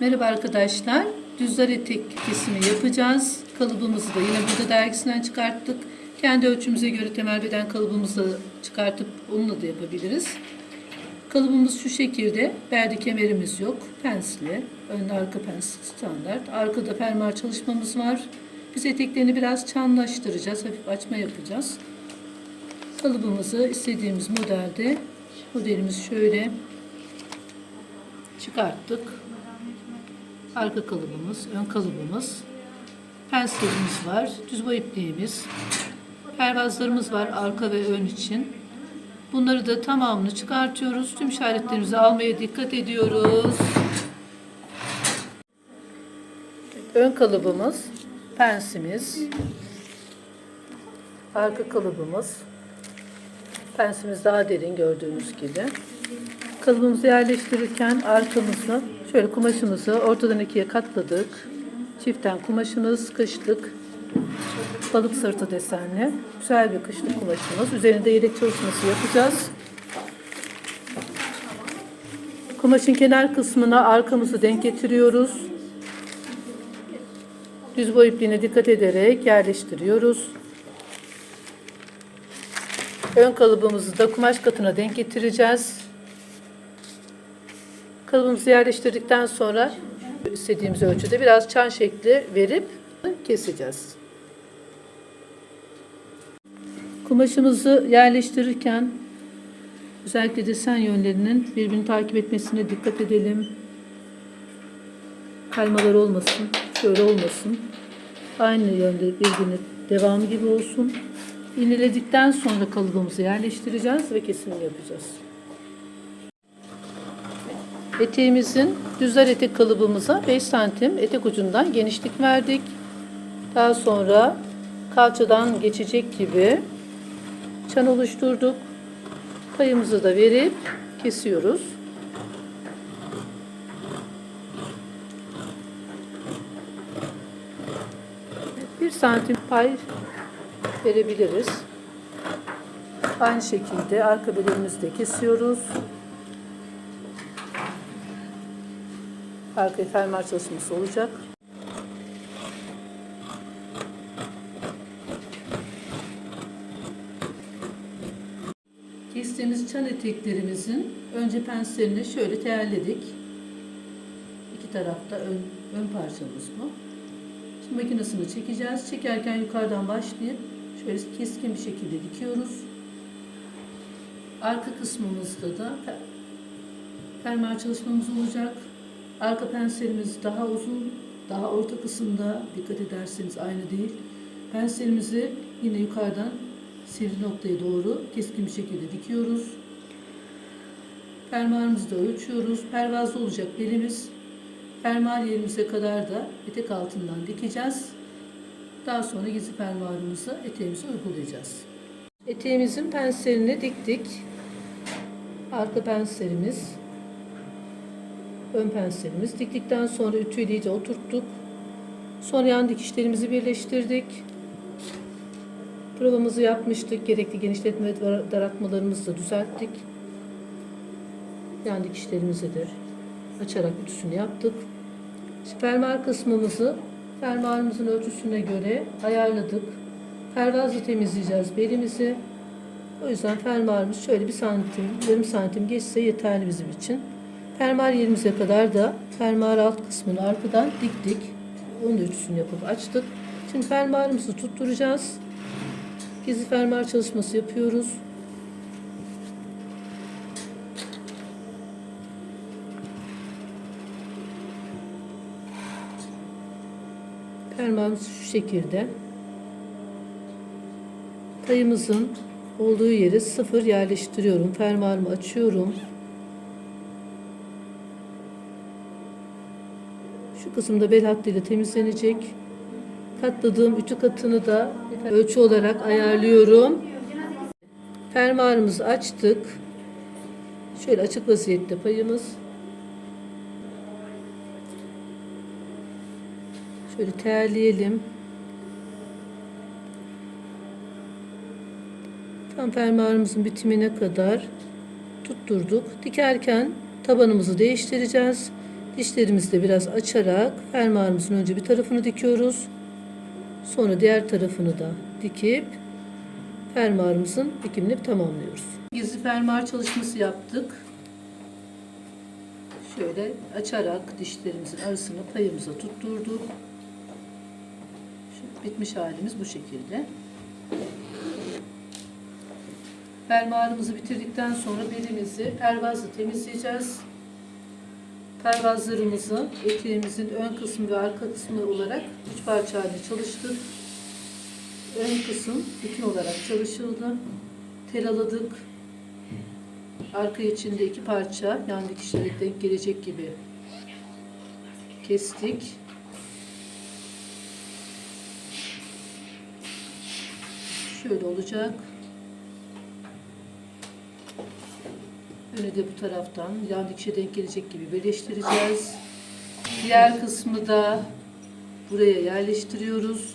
Merhaba arkadaşlar. Düzler etek kesimi yapacağız. Kalıbımızı da yine burada dergisinden çıkarttık. Kendi ölçümüze göre temel beden kalıbımızı çıkartıp onunla da yapabiliriz. Kalıbımız şu şekilde. Belde kemerimiz yok. Pensli. Önde arka pens standart. Arkada fermuar çalışmamız var. Biz eteklerini biraz çanlaştıracağız. Hafif açma yapacağız. Kalıbımızı istediğimiz modelde modelimiz şöyle çıkarttık. Arka kalıbımız, ön kalıbımız, penslerimiz var, düz boy ipliğimiz, pervazlarımız var arka ve ön için. Bunları da tamamını çıkartıyoruz. Tüm işaretlerimizi almaya dikkat ediyoruz. Ön kalıbımız, pensimiz, arka kalıbımız, pensimiz daha derin gördüğünüz gibi. Kalıbımızı yerleştirirken arkamızı şöyle kumaşımızı ortadan ikiye katladık. Çiften kumaşımız kışlık balık sırtı desenli güzel bir kışlık kumaşımız. Üzerinde yedek çalışması yapacağız. Kumaşın kenar kısmına arkamızı denk getiriyoruz. Düz boy ipliğine dikkat ederek yerleştiriyoruz. Ön kalıbımızı da kumaş katına denk getireceğiz. Kalıbımızı yerleştirdikten sonra istediğimiz ölçüde biraz çan şekli verip keseceğiz. Kumaşımızı yerleştirirken özellikle desen yönlerinin birbirini takip etmesine dikkat edelim. Kaymalar olmasın, şöyle olmasın. Aynı yönde birbirine devamı gibi olsun. İğneledikten sonra kalıbımızı yerleştireceğiz ve kesimini yapacağız. Eteğimizin düzler etek kalıbımıza 5 santim etek ucundan genişlik verdik. Daha sonra kalçadan geçecek gibi çan oluşturduk. Payımızı da verip kesiyoruz. Bir santim pay verebiliriz. Aynı şekilde arka bedenimizi de kesiyoruz. Arkaya fermuar çalışması olacak. Kestiğimiz çan eteklerimizin önce penslerini şöyle terledik. İki tarafta ön, ön parçamız bu. Şimdi makinesini çekeceğiz. Çekerken yukarıdan başlayıp şöyle keskin bir şekilde dikiyoruz. Arka kısmımızda da fermuar çalışmamız olacak. Arka penselimiz daha uzun, daha orta kısımda dikkat ederseniz aynı değil. Penselimizi yine yukarıdan sivri noktaya doğru keskin bir şekilde dikiyoruz. Fermuarımızı da ölçüyoruz. Pervazlı olacak belimiz. Fermuar yerimize kadar da etek altından dikeceğiz. Daha sonra gizli fermuarımızı eteğimize uygulayacağız. Eteğimizin penselini diktik. Arka penselimiz ön penselimiz. Diktikten sonra ütüyle iyice oturttuk. Sonra yan dikişlerimizi birleştirdik. Provamızı yapmıştık. Gerekli genişletme ve daraltmalarımızı da düzelttik. Yan dikişlerimizi de açarak ütüsünü yaptık. Fermuar kısmımızı fermuarımızın ölçüsüne göre ayarladık. Pervazla temizleyeceğiz belimizi. O yüzden fermuarımız şöyle bir santim, yarım santim geçse yeterli bizim için. Fermuar yerimize kadar da fermuar alt kısmını arkadan diktik. Onun ölçüsünü yapıp açtık. Şimdi fermuarımızı tutturacağız. Gizli fermuar çalışması yapıyoruz. Fermuarımız şu şekilde. Tayımızın olduğu yeri sıfır yerleştiriyorum. Fermuarımı açıyorum. Şu kısımda bel hattıyla temizlenecek. Katladığım ütü katını da ölçü olarak ayarlıyorum. Fermuarımızı açtık. Şöyle açık vaziyette payımız. Şöyle terleyelim. Tam fermuarımızın bitimine kadar tutturduk. Dikerken tabanımızı değiştireceğiz. Dişlerimizi de biraz açarak fermuarımızın önce bir tarafını dikiyoruz. Sonra diğer tarafını da dikip fermuarımızın dikimini tamamlıyoruz. Gizli fermuar çalışması yaptık. Şöyle açarak dişlerimizin arasını payımıza tutturduk. Şu bitmiş halimiz bu şekilde. Fermuarımızı bitirdikten sonra belimizi pervazla temizleyeceğiz. Pervazlarımızı eteğimizin ön kısmı ve arka kısmı olarak üç parça halinde çalıştık. Ön kısım bütün olarak çalışıldı. Telaladık. Arka içinde iki parça yan dikişlere denk gelecek gibi kestik. Şöyle olacak. Önü de bu taraftan yan dikişe denk gelecek gibi birleştireceğiz. Diğer kısmı da buraya yerleştiriyoruz.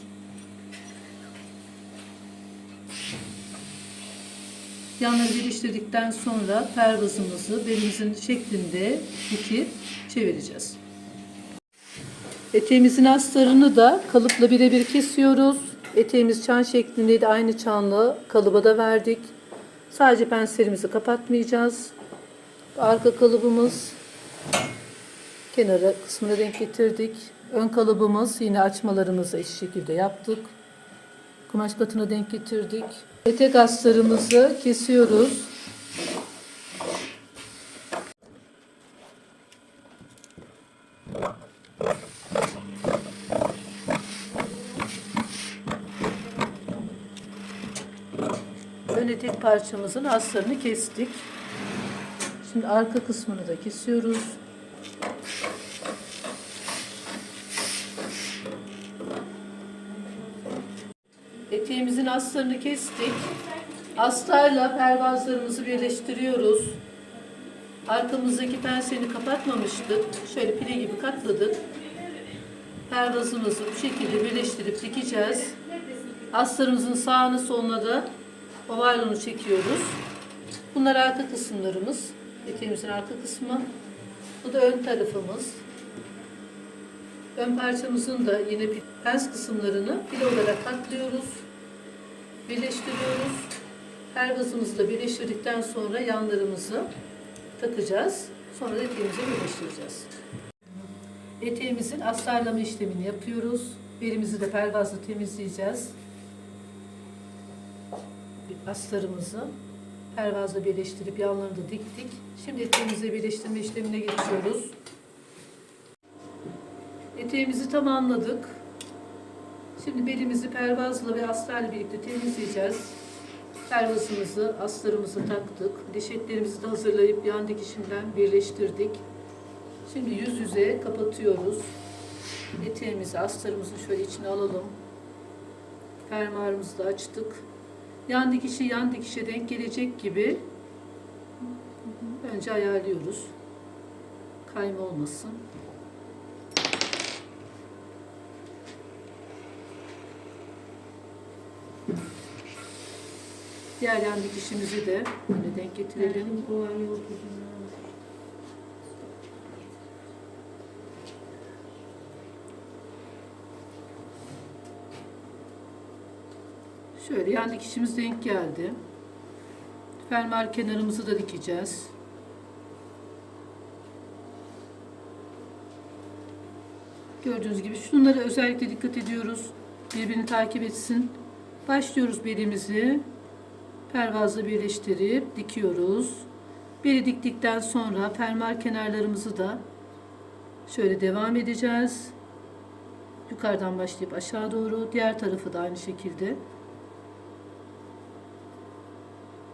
Yanları birleştirdikten sonra pervazımızı belimizin şeklinde dikip çevireceğiz. Eteğimizin astarını da kalıpla birebir kesiyoruz. Eteğimiz çan şeklindeydi. Aynı çanlı kalıba da verdik. Sadece penselimizi kapatmayacağız. Arka kalıbımız kenara kısmına denk getirdik. Ön kalıbımız yine açmalarımızı eşit şekilde yaptık. Kumaş katına denk getirdik. Etek astarımızı kesiyoruz. Ön etek parçamızın astarını kestik. Şimdi arka kısmını da kesiyoruz. Eteğimizin astarını kestik. Astarla pervazlarımızı birleştiriyoruz. Arkamızdaki penseni kapatmamıştık. Şöyle pile gibi katladık. Pervazımızı bu şekilde birleştirip dikeceğiz. Astarımızın sağını soluna da ovalonu çekiyoruz. Bunlar arka kısımlarımız. Eteğimizin arka kısmı. Bu da ön tarafımız. Ön parçamızın da yine bir pens kısımlarını file olarak katlıyoruz. Birleştiriyoruz. Pervazımızı da birleştirdikten sonra yanlarımızı takacağız. Sonra da eteğimizi birleştireceğiz. Eteğimizin astarlama işlemini yapıyoruz. Belimizi de pervazla temizleyeceğiz. Astarımızı pervazla birleştirip yanlarını da diktik. Şimdi eteğimizi birleştirme işlemine geçiyoruz. Eteğimizi tamamladık. Şimdi belimizi pervazla ve astarla birlikte temizleyeceğiz. Pervazımızı, astarımızı taktık. Deşetlerimizi de hazırlayıp yan dikişinden birleştirdik. Şimdi yüz yüze kapatıyoruz. Eteğimizi, astarımızı şöyle içine alalım. Fermuarımızı da açtık. Yan dikişi yan dikişe denk gelecek gibi önce ayarlıyoruz. Kayma olmasın. Diğer yan dikişimizi de böyle denk getirelim. Şöyle yan dikişimiz denk geldi. Fermuar kenarımızı da dikeceğiz. Gördüğünüz gibi şunlara özellikle dikkat ediyoruz. Birbirini takip etsin. Başlıyoruz belimizi. Pervazla birleştirip dikiyoruz. Beli diktikten sonra fermuar kenarlarımızı da şöyle devam edeceğiz. Yukarıdan başlayıp aşağı doğru. Diğer tarafı da aynı şekilde.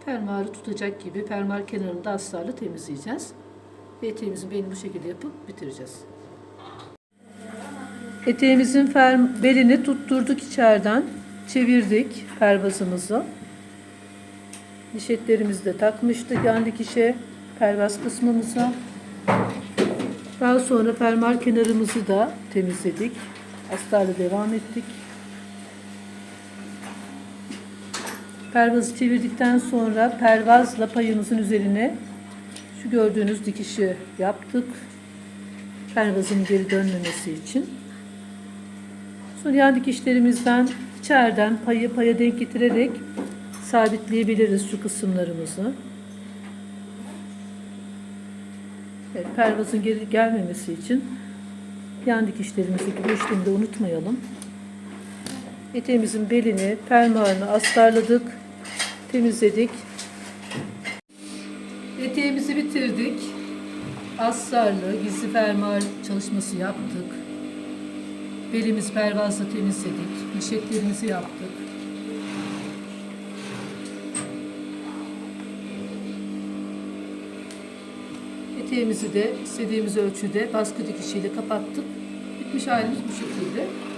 Fermuarı tutacak gibi fermuar kenarını da astarla temizleyeceğiz. Ve eteğimizin belini bu şekilde yapıp bitireceğiz. Eteğimizin fer, belini tutturduk içeriden. Çevirdik pervazımızı. Dişetlerimizi de takmıştık yan dikişe pervaz kısmımıza. Daha sonra fermuar kenarımızı da temizledik. Astarla devam ettik. Pervazı çevirdikten sonra pervazla payımızın üzerine şu gördüğünüz dikişi yaptık. Pervazın geri dönmemesi için. Sonra yan dikişlerimizden içeriden payı paya denk getirerek sabitleyebiliriz şu kısımlarımızı. Evet, pervazın geri gelmemesi için yan dikişlerimizdeki boşluğunu da unutmayalım. Eteğimizin belini, fermuarını astarladık, temizledik. Eteğimizi bitirdik. Astarlı, gizli fermuar çalışması yaptık. Belimiz pervazla temizledik. Mişetlerimizi yaptık. Eteğimizi de istediğimiz ölçüde baskı dikişiyle kapattık. Bitmiş halimiz bu şekilde.